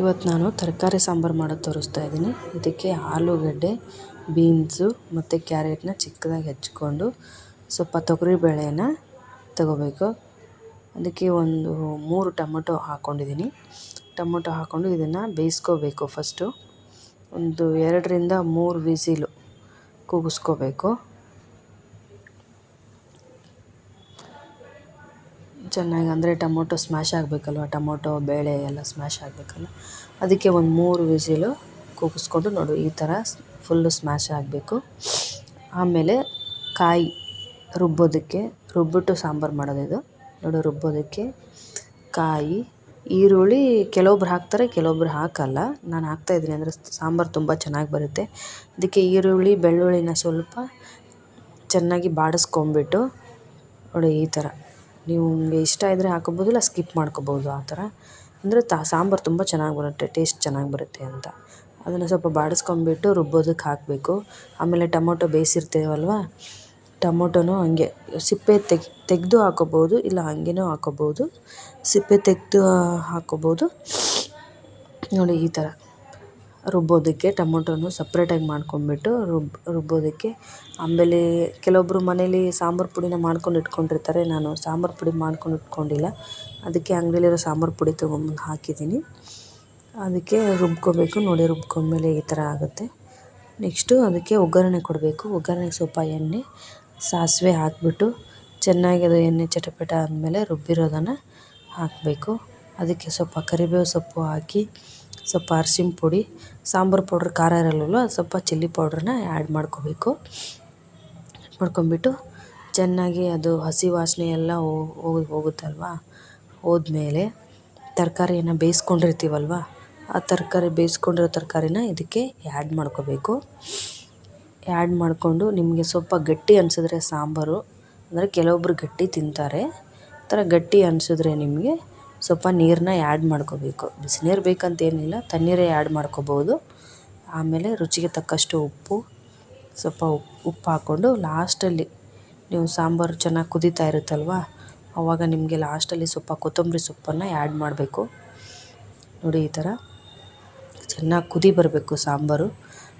ಇವತ್ತು ನಾನು ತರಕಾರಿ ಸಾಂಬಾರು ಮಾಡೋದು ತೋರಿಸ್ತಾ ಇದ್ದೀನಿ. ಇದಕ್ಕೆ ಆಲೂಗಡ್ಡೆ, ಬೀನ್ಸು ಮತ್ತು ಕ್ಯಾರೆಟ್ನ ಚಿಕ್ಕದಾಗಿ ಹೆಚ್ಕೊಂಡು ಸ್ವಲ್ಪ ತೊಗರಿ ಬೇಳೆನ ತಗೋಬೇಕು. ಅದಕ್ಕೆ ಒಂದು ಮೂರು ಟೊಮೊಟೊ ಹಾಕ್ಕೊಂಡಿದ್ದೀನಿ ಟೊಮೊಟೊ ಹಾಕ್ಕೊಂಡು ಇದನ್ನು ಬೇಯಿಸ್ಕೋಬೇಕು ಫಸ್ಟು. ಒಂದು ಎರಡರಿಂದ ಮೂರು ವಿಸಿಲು ಕೂಗಿಸ್ಕೋಬೇಕು. ಚೆನ್ನಾಗಿ ಅಂದರೆ ಟೊಮೊಟೊ ಸ್ಮ್ಯಾಶ್ ಆಗಬೇಕಲ್ವ? ಟೊಮೊಟೊ, ಬೇಳೆ ಎಲ್ಲ ಸ್ಮ್ಯಾಶ್ ಆಗಬೇಕಲ್ಲ? ಅದಕ್ಕೆ ಒಂದು ಮೂರು ವಿಸಿಲು ಕೂಗಿಸ್ಕೊಂಡು ನೋಡು, ಈ ಥರ ಫುಲ್ಲು ಸ್ಮ್ಯಾಶ್ ಆಗಬೇಕು. ಆಮೇಲೆ ಕಾಯಿ ರುಬ್ಬೋದಕ್ಕೆ, ರುಬ್ಬಿಟ್ಟು ಸಾಂಬಾರು ಮಾಡೋದಿದು ನೋಡು, ರುಬ್ಬೋದಕ್ಕೆ ಕಾಯಿ, ಈರುಳ್ಳಿ, ಕೆಲವೊಬ್ರು ಹಾಕ್ತಾರೆ, ಕೆಲವೊಬ್ರು ಹಾಕಲ್ಲ. ನಾನು ಹಾಕ್ತಾಯಿದ್ದೀನಿ ಅಂದರೆ ಸಾಂಬಾರು ತುಂಬ ಚೆನ್ನಾಗಿ ಬರುತ್ತೆ. ಅದಕ್ಕೆ ಈರುಳ್ಳಿ, ಬೆಳ್ಳುಳ್ಳಿನ ಸ್ವಲ್ಪ ಚೆನ್ನಾಗಿ ಬಾಡಿಸ್ಕೊಂಬಿಟ್ಟು ನೋಡಿ, ಈ ಥರ. ನೀವು ನಿಮಗೆ ಇಷ್ಟ ಇದ್ದರೆ ಹಾಕೋಬೋದು, ಇಲ್ಲ ಸ್ಕಿಪ್ ಮಾಡ್ಕೋಬೋದು ಆ ಥರ. ಅಂದರೆ ತಾ, ಸಾಂಬಾರು ತುಂಬ ಚೆನ್ನಾಗಿ ಬರುತ್ತೆ ಟೇಸ್ಟ್ ಚೆನ್ನಾಗಿ ಬರುತ್ತೆ ಅಂತ. ಅದನ್ನು ಸ್ವಲ್ಪ ಬಾಡಿಸ್ಕೊಂಬಿಟ್ಟು ರುಬ್ಬೋದಕ್ಕೆ ಹಾಕಬೇಕು. ಆಮೇಲೆ ಟೊಮೊಟೊ ಬೇಯಿಸಿರ್ತೀವಲ್ವ, ಟೊಮೊಟೊನೂ ಹಂಗೆ, ಸಿಪ್ಪೆ ತೆಗ್, ತೆಗೆದು ಹಾಕೋಬೋದು, ಇಲ್ಲ ಹಂಗೆನೂ ಹಾಕೋಬೋದು. ಸಿಪ್ಪೆ ತೆಗೆದು ಹಾಕೋಬೋದು. ನೋಡಿ ಈ ಥರ. ರುಬ್ಬೋದಕ್ಕೆ ಟೊಮೊಟೊನು ಸಪ್ರೇಟಾಗಿ ಮಾಡ್ಕೊಂಡ್ಬಿಟ್ಟು ರುಬ್ಬಿ ರುಬ್ಬೋದಕ್ಕೆ. ಆಮೇಲೆ ಕೆಲವೊಬ್ಬರು ಮನೇಲಿ ಸಾಂಬಾರು ಪುಡಿನ ಮಾಡ್ಕೊಂಡು ಇಟ್ಕೊಂಡಿರ್ತಾರೆ. ನಾನು ಸಾಂಬಾರು ಪುಡಿ ಮಾಡ್ಕೊಂಡು ಇಟ್ಕೊಂಡಿಲ್ಲ. ಅದಕ್ಕೆ ಅಂಗಡಿಲಿರೋ ಸಾಂಬಾರು ಪುಡಿ ತೊಗೊಂಬಂದು ಹಾಕಿದ್ದೀನಿ. ಅದಕ್ಕೆ ರುಬ್ಕೋಬೇಕು. ನೋಡಿ ರುಬ್ಕೊಂಡ್ಮೇಲೆ ಈ ಥರ ಆಗುತ್ತೆ. ನೆಕ್ಸ್ಟು ಅದಕ್ಕೆ ಒಗ್ಗರಣೆ ಕೊಡಬೇಕು. ಒಗ್ಗರಣೆಗೆ ಸ್ವಲ್ಪ ಎಣ್ಣೆ, ಸಾಸಿವೆ ಹಾಕಿಬಿಟ್ಟು ಚೆನ್ನಾಗಿ ಅದು ಎಣ್ಣೆ ಚಟಪಟ ಆದಮೇಲೆ ರುಬ್ಬಿರೋದನ್ನು ಹಾಕಬೇಕು. ಅದಕ್ಕೆ ಸ್ವಲ್ಪ ಕರಿಬೇವು ಸೊಪ್ಪು ಹಾಕಿ ಸ್ವಲ್ಪ ಅರ್ಶಿನ ಪುಡಿ, ಸಾಂಬಾರು ಪೌಡ್ರ್, ಖಾರ ಇರಲ್ವಲ್ಲ ಸ್ವಲ್ಪ ಚಿಲ್ಲಿ ಪೌಡ್ರನ್ನ ಆ್ಯಡ್ ಮಾಡ್ಕೋಬೇಕು. ಮಾಡ್ಕೊಂಬಿಟ್ಟು ಚೆನ್ನಾಗಿ ಅದು ಹಸಿ ವಾಸನೆ ಎಲ್ಲ ಹೋಗಿ, ಹೋಗುತ್ತಲ್ವ? ಹೋದ್ಮೇಲೆ ತರಕಾರಿಯನ್ನು ಬೇಯಿಸ್ಕೊಂಡಿರ್ತೀವಲ್ವ? ಆ ತರಕಾರಿ, ಬೇಯಿಸ್ಕೊಂಡಿರೋ ತರಕಾರಿನ ಇದಕ್ಕೆ ಆ್ಯಡ್ ಮಾಡ್ಕೋಬೇಕು. ಆ್ಯಡ್ ಮಾಡಿಕೊಂಡು ನಿಮಗೆ ಸ್ವಲ್ಪ ಗಟ್ಟಿ ಅನಿಸಿದ್ರೆ ಸಾಂಬಾರು, ಅಂದರೆ ಕೆಲವೊಬ್ಬರು ಗಟ್ಟಿ ತಿಂತಾರೆ. ಆ ಥರ ಗಟ್ಟಿ ಅನಿಸಿದ್ರೆ ನಿಮಗೆ ಸ್ವಲ್ಪ ನೀರನ್ನ ಆ್ಯಡ್ ಮಾಡ್ಕೋಬೇಕು. ಬಿಸಿನೀರು ಬೇಕಂತೇನಿಲ್ಲ, ತಣ್ಣೀರೇ ಆ್ಯಡ್ ಮಾಡ್ಕೋಬೋದು ಆಮೇಲೆ ರುಚಿಗೆ ತಕ್ಕಷ್ಟು ಉಪ್ಪು, ಸ್ವಲ್ಪ ಉಪ್ಪು ಹಾಕ್ಕೊಂಡು ಲಾಸ್ಟಲ್ಲಿ ನೀವು ಸಾಂಬಾರು ಚೆನ್ನಾಗಿ ಕುದೀತಾ ಇರುತ್ತಲ್ವ ಆವಾಗ ನಿಮಗೆ ಲಾಸ್ಟಲ್ಲಿ ಸ್ವಲ್ಪ ಕೊತ್ತಂಬರಿ ಸೊಪ್ಪನ್ನು ಆ್ಯಡ್ ಮಾಡಬೇಕು. ನೋಡಿ ಈ ಥರ ಚೆನ್ನಾಗಿ ಕುದಿ ಬರಬೇಕು ಸಾಂಬಾರು.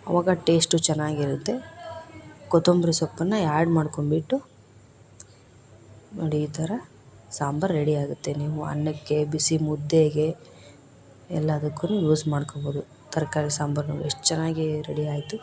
ಆವಾಗ ಟೇಸ್ಟು ಚೆನ್ನಾಗಿರುತ್ತೆ. ಕೊತ್ತಂಬರಿ ಸೊಪ್ಪನ್ನು ಆ್ಯಡ್ ಮಾಡ್ಕೊಂಬಿಟ್ಟು ನೋಡಿ ಈ ಥರ ಸಾಂಬಾರು ರೆಡಿ ಆಗುತ್ತೆ. ನೀವು ಅನ್ನಕ್ಕೆ, ಬಿಸಿ ಮುದ್ದೆಗೆ ಎಲ್ಲದಕ್ಕೂ ಯೂಸ್ ಮಾಡ್ಕೊಬೋದು. ತರಕಾರಿ ಸಾಂಬಾರು ಎಷ್ಟು ಚೆನ್ನಾಗಿ ರೆಡಿ ಆಯಿತು.